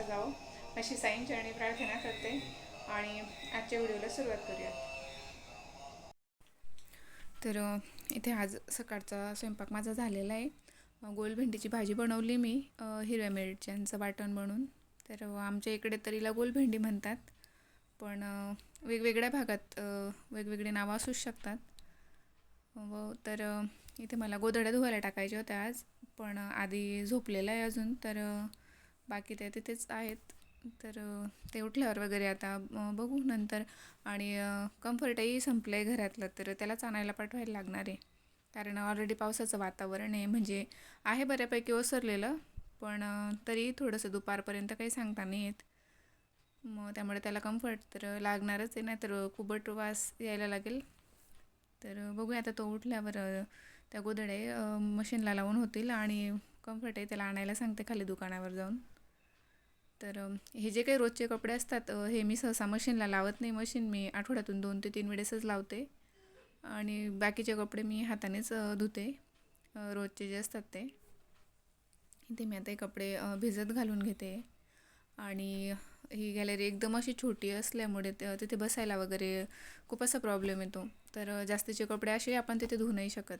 आनंददायी असा अशी साईन चरणी प्रार्थना करते आणि आजच्या व्हिडिओला सुरुवात करूया तर इथे आज सकाळचा स्वयंपाक माझा झालेला आहे. गोल भेंडीची भाजी बनवली मी हिरव्या मिरच्यांचं वाटण बनवून तर आमच्या इकडे तरीला गोल भेंडी म्हणतात पण वेगवेगळ्या भागात वेगवेगळी वेगवेगळे नावं असूच शकतात. व तर इथे मला गोधड्या धुवायला टाकायच्या होत्या आज पण आधी झोपलेलं आहे अजून. तर बाकी ते तिथेच आहेत. तर ते उठल्यावर वगैरे आता बघू नंतर. आणि कम्फर्टही संपलं आहे घरातलं तर त्यालाच आणायला पाठवायला लागणार आहे. कारण ऑलरेडी पावसाचं वातावरण आहे म्हणजे आहे बऱ्यापैकी ओसरलेलं. पण तरी थोडंसं दुपारपर्यंत काही सांगता नाही येत. मग त्यामुळे त्याला कम्फर्ट तर लागणारच आहे नाहीतर कुबट वास यायला लागेल. तर बघूया आता तो उठल्यावर त्या गोधडे मशीनला लावून होतील आणि कम्फर्ट आहे त्याला आणायला सांगते खाली दुकानावर जाऊन. तर हे जे काही रोजचे कपडे असतात हे मी सहसा मशीनला लावत नाही. मशीन मी आठवड्यातून दोन ते तीन वेळेसच लावते. आणि बाकीचे कपडे मी हातानेच धुते रोजचे जे असतात ते. इथे मी आता हे कपडे भिजत घालून घेते. आणि ही गॅलरी एकदम अशी छोटी असल्यामुळे तिथे बसायला वगैरे खूप असा प्रॉब्लेम येतो. तर जास्तीचे कपडे असे आपण तिथे धुवू नाही शकत.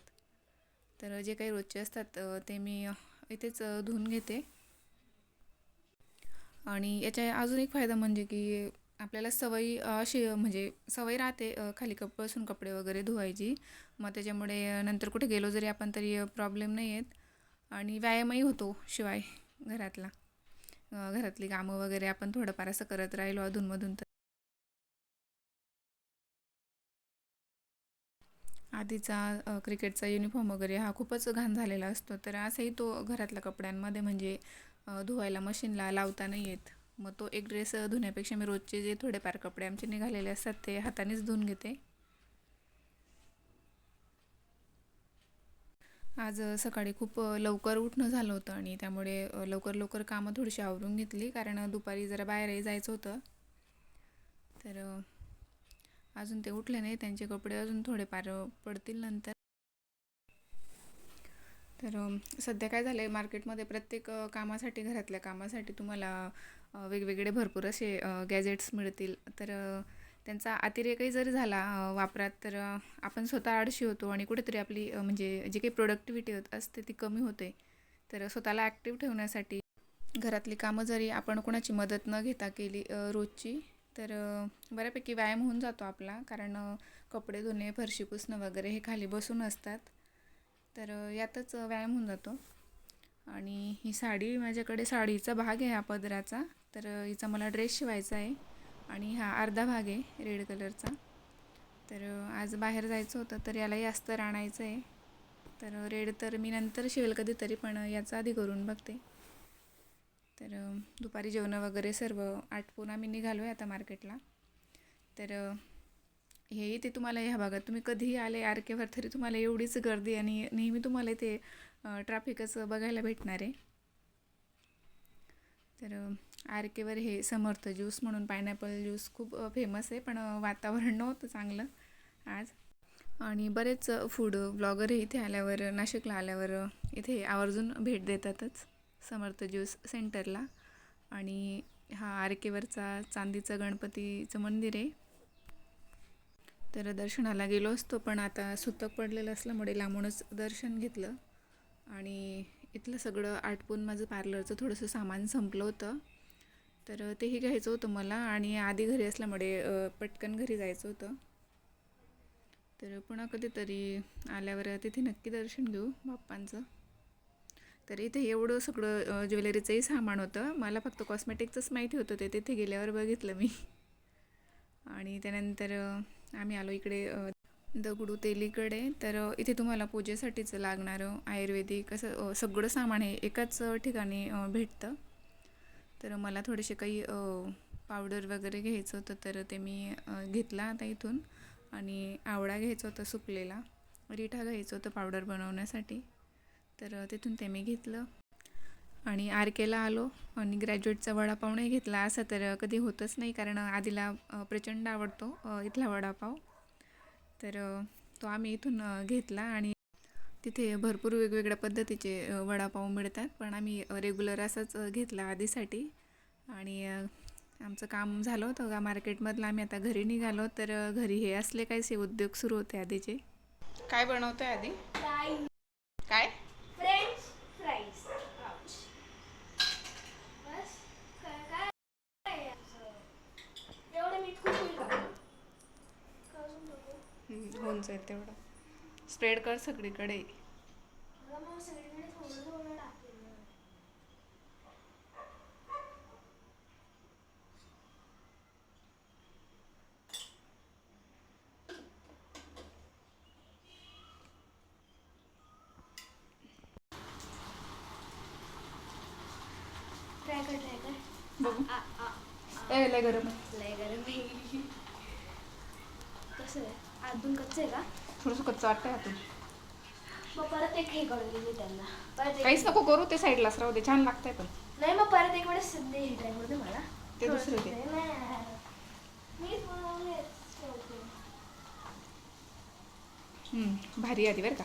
तर जे काही रोजचे असतात ते मी इथेच धुवून घेते. आणि याच्या अजून एक फायदा म्हणजे की आपल्याला सवयी अशी म्हणजे सवय राहते खाली कप बसून कपडे वगैरे धुवायची. मग त्याच्यामुळे नंतर कुठे गेलो जरी आपण तरी प्रॉब्लेम नाही येत. आणि व्यायामही होतो शिवाय घरातला. घरातली कामं वगैरे आपण थोडंफार असं करत राहिलो अधूनमधून तर. आधीचा क्रिकेटचा युनिफॉर्म वगैरे हा खूपच घाण झालेला असतो. तर असंही तो घरातल्या कपड्यांमध्ये म्हणजे धुवायला मशीनला लावता नाही येत. मग तो एक ड्रेस धुण्यापेक्षा मी रोजचे जे थोडेफार कपडे आमचे निघालेले असतात ते हातानेच धुवून घेते. आज सकाळी खूप लवकर उठणं झालं होतं आणि त्यामुळे लवकर लवकर कामं थोडीशी आवरून घेतली. कारण दुपारी जरा बाहेरही जायचं होतं. तर अजून ते उठले नाही. त्यांचे कपडे अजून थोडेफार पडतील नंतर. तर सध्या काय झालं आहे मार्केटमध्ये प्रत्येक कामासाठी घरातल्या कामासाठी तुम्हाला वेगवेगळे भरपूर असे गॅजेट्स मिळतील. तर त्यांचा अतिरेकही जरी झाला वापरात तर आपण स्वतः आळशी होतो आणि कुठेतरी आपली म्हणजे जी काही प्रोडक्टिव्हिटी होत असते ती कमी होते. तर स्वतःला ॲक्टिव्ह ठेवण्यासाठी घरातली कामं जरी आपण कोणाची मदत न घेता केली रोजची तर बऱ्यापैकी व्यायाम होऊन जातो आपला. कारण कपडे धुणे फरशी पुसणं वगैरे हे खाली बसून असतात. तर यातच व्यायाम होऊन जातो. आणि ही साडी माझ्याकडे साडीचा भाग आहे हा पदराचा. तर हिचा मला ड्रेस शिवायचा आहे. आणि हा अर्धा भाग आहे रेड कलरचा. तर आज बाहेर जायचं होतं तर यालाही अस्तर आणायचं आहे. तर रेड तर मी नंतर शिवेल कधीतरी पण याचा आधी करून बघते. तर दुपारी जेवणं वगैरे सर्व आटपून आम्ही निघालो आहे आता मार्केटला. तर हे इथे तुम्हाला ह्या भागात तुम्ही कधीही आले आर केवर तरी तुम्हाला एवढीच गर्दी आणि नेहमी तुम्हाला इथे ट्रॅफिकच बघायला भेटणार आहे. तर आर केवर हे समर्थ ज्यूस म्हणून पायनॅपल ज्यूस खूप फेमस आहे पण वातावरण नव्हतं चांगलं आज. आणि बरेच फूड ब्लॉगरही इथे आल्यावर नाशिकला आल्यावर इथे आवर्जून भेट देतातच समर्थ ज्यूस सेंटरला आणि हा आर केवरचा चांदीचं गणपतीचं मंदिर आहे. तर दर्शनाला गेलो असतो पण आता सुतक पडलेलं असल्यामुळे लांबूनच दर्शन घेतलं. आणि इथलं सगळं आटपून माझं पार्लरचं थोडंसं सामान संपलं होतं. तर तेही घ्यायचं होतं मला आणि आधी घरी असल्यामुळे पटकन घरी जायचं होतं. तर पुन्हा कधीतरी आल्यावर तिथे नक्की दर्शन घेऊ बाप्पांचं. तर इथे एवढं सगळं ज्वेलरीचंही सामान होतं. मला फक्त कॉस्मेटिकचंच माहिती होतं ते. तिथे गेल्यावर बघितलं मी. आणि त्यानंतर आम्ही आलो इकडे दगडू तेलीकडे. तर इथे तुम्हाला पूजेसाठीच लागणारं आयुर्वेदिक असं सगळं सामान हे एकाच ठिकाणी भेटतं. तर मला थोडेसे काही पावडर वगैरे घ्यायचं होतं तर ते मी घेतला आता इथून. आणि आवळा घ्यायचा होता सुकलेला. रिठा घ्यायचं होतं पावडर बनवण्यासाठी. तर तिथून ते मी घेतलं. आणि आर केला आलो आणि ग्रॅज्युएटचा वडापाव नाही घेतला. असं तर कधी होतच नाही कारण आधीला प्रचंड आवडतो इथला वडापाव. तर तो आम्ही इथून घेतला आणि तिथे भरपूर वेगवेगळ्या पद्धतीचे वडापाव मिळतात. पण आम्ही रेग्युलर असाच घेतला आधीसाठी. आणि आमचं काम झालं होतं का मार्केटमधलं. आम्ही आता घरी निघालो तर घरी हे असले काहीसे उद्योग सुरू होते आधीचे. काय बनवतोय आधी? काय फ्रेंच फ्राईज बस काय काय आहे याचं? एवढं मीठ खूप होईल का का अजून टाकू? होऊन जाईल तेवढं. स्प्रेड कर सगळीकडे. बघू. ए लय गरम. लय गरम कसं आहे? आतून कच्चं आहे का थोडंसं कच्चं वाटतंय हातून मग परत एक हे करून मी त्यांना परत एक काहीच नको करू ते साईडलाच राहू दे छान लागतंय पण नाही मग परत एक वेळेस ट्राय दे मला ते दुसरं दे. नाही, नाही. मीच बनवले ठेवते. हम्म, भारी आधी बरं का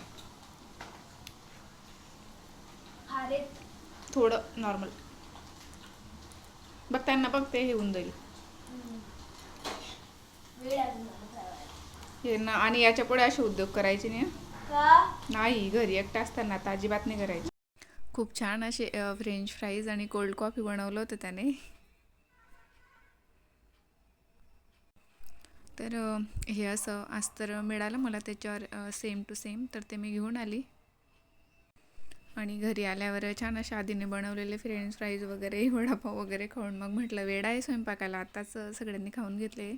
हा रे थोडं नॉर्मल बघ त्यांना बघ ते हे होऊन जाईल हम्म. वेळ आहे अजून मला ठेवायला. हे ना आणि याच्यापुढे असे उद्योग करायचे नाही? नाही घरी एकटा असताना आता अजिबात नाही करायची. खूप छान असे फ्रेंच फ्राईज आणि कोल्ड कॉफी बनवलं होतं त्याने. तर हे असं अस्तर मिळालं मला त्याच्यावर सेम टू सेम तर ते मी घेऊन आली. आणि घरी आल्यावर छान अशा आधीने बनवलेले फ्रेंच फ्राईज वगैरे वडापाव वगैरे खाऊन मग म्हटलं वेळ आहे स्वयंपाकाला आत्ताच अ, सगळ्यांनी खाऊन घेतले.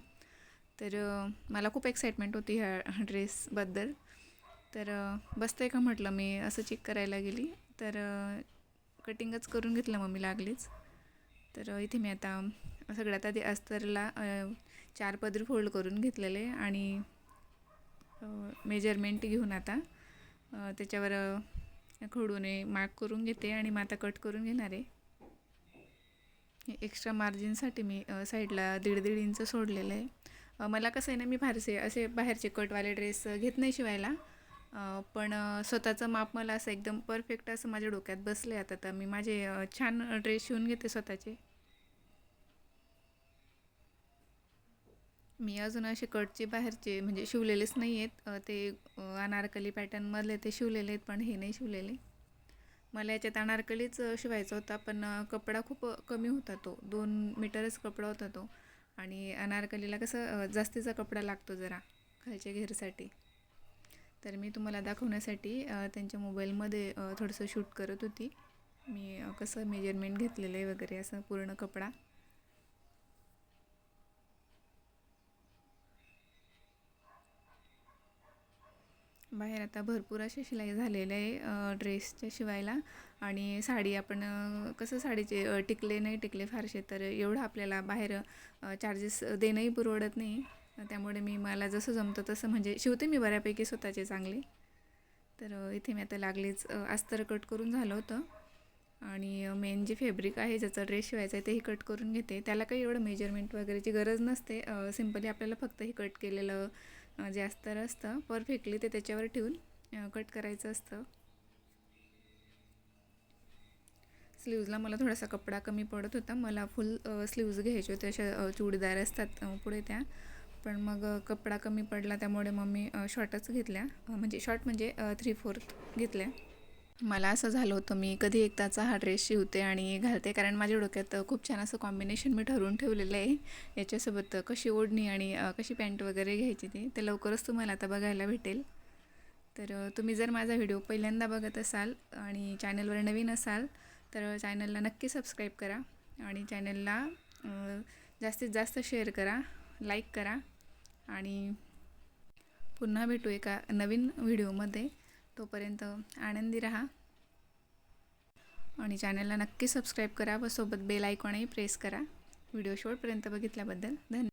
तर मला खूप एक्साइटमेंट होती ह्या ड्रेसबद्दल तर बसतं बसते का म्हटलं मी असं चेक करायला गेली. तर कटिंगच करून घेतलं मग मी लागलीच तर इथे मी आता सगळ्यात आधी अस्तरला चार पदर फोल्ड करून घेतलेले आणि मेजरमेंट घेऊन आता त्याच्यावर अ, खडूने मार्क करून घेते आणि मग आता कट करून घेणार आहे. एक्स्ट्रा मार्जिनसाठी मी साईडला दीड दीड इंच सोडलेलं आहे. मला कसं आहे ना मी फारसे असे बाहेरचे कटवाले ड्रेस घेत नाही शिवायला. पण स्वतःचं माप मला असं एकदम परफेक्ट असं माझ्या डोक्यात बसले आता. तर मी माझे छान ड्रेस शिवून घेते स्वतःचे. मी अजून असे कटचे बाहेरचे म्हणजे शिवलेलेच नाही आहेत ते अनारकली पॅटर्नमधले ते शिवलेले आहेत पण हे नाही शिवलेले. मला याच्यात अनारकलीच शिवायचा होता पण कपडा खूप कमी होता तो. दोन मीटरच कपडा होता तो. आणि अनारकलीला कसं जास्तीचा कपडा लागतो जरा खालच्या घेरसाठी. तर मी तुम्हाला दाखवण्यासाठी त्यांच्या मोबाईलमध्ये थोडंसं शूट करत होती. मी कसं मेजरमेंट घेतलेलं आहे वगैरे असं पूर्ण कपडा. बाहेर आता भरपूर असे शिलाई झालेले आहे ड्रेसच्या शिवायला. आणि साडी आपण कसं साडीचे टिकले नाही टिकले फारसे तर एवढं आपल्याला बाहेर चार्जेस देणंही पुरवडत नाही. त्यामुळे मी मला जसं जमतं तसं म्हणजे शिवते मी बऱ्यापैकी स्वतःचे चांगले. तर इथे मी आता लागलीच अस्तर कट करून झालं होतं. आणि मेन जे फॅब्रिक आहे ज्याचा ड्रेस शिवायचा आहे तेही कट करून घेते. त्याला काही एवढं मेजरमेंट वगैरेची गरज नसते. सिम्पली आपल्याला फक्त हे कट केलेलं जे अस्तर असतं परफेक्टली ते त्याच्यावर ठेवून कट करायचं असतं. स्लीव्जला मला थोडासा कपडा कमी पडत होता. मला फुल स्लीव्ज घ्यायचे होते. अशा चुडीदार असतात पुढे त्या. पण मग कपडा कमी पडला. त्यामुळे मग मी शॉर्टच घेतल्या. म्हणजे शॉर्ट म्हणजे थ्री फोर्थ घेतल्या. मला असं झालं होतं मी कधी एकदाचा हा ड्रेस शिवते आणि घालते. कारण माझ्या डोक्यात खूप छान असं कॉम्बिनेशन मी ठरवून ठेवलेलं आहे. याच्यासोबत कशी ओढणी आणि कशी पॅन्ट वगैरे घ्यायची ती ते लवकरच तुम्हाला आता बघायला भेटेल. तर तुम्ही जर माझा व्हिडिओ पहिल्यांदा बघत असाल आणि चॅनलवर नवीन असाल तर चॅनलला नक्की सबस्क्राईब करा आणि चॅनलला जास्तीत जास्त शेअर करा लाईक करा आणि पुन्हा भेटू एका नवीन व्हिडिओमध्ये. तोपर्यंत आनंदी राहा. आणि चॅनलला नक्की सबस्क्राईब करा व सोबत बेल आयकॉनही प्रेस करा. व्हिडिओ शेवटपर्यंत बघितल्याबद्दल धन्यवाद.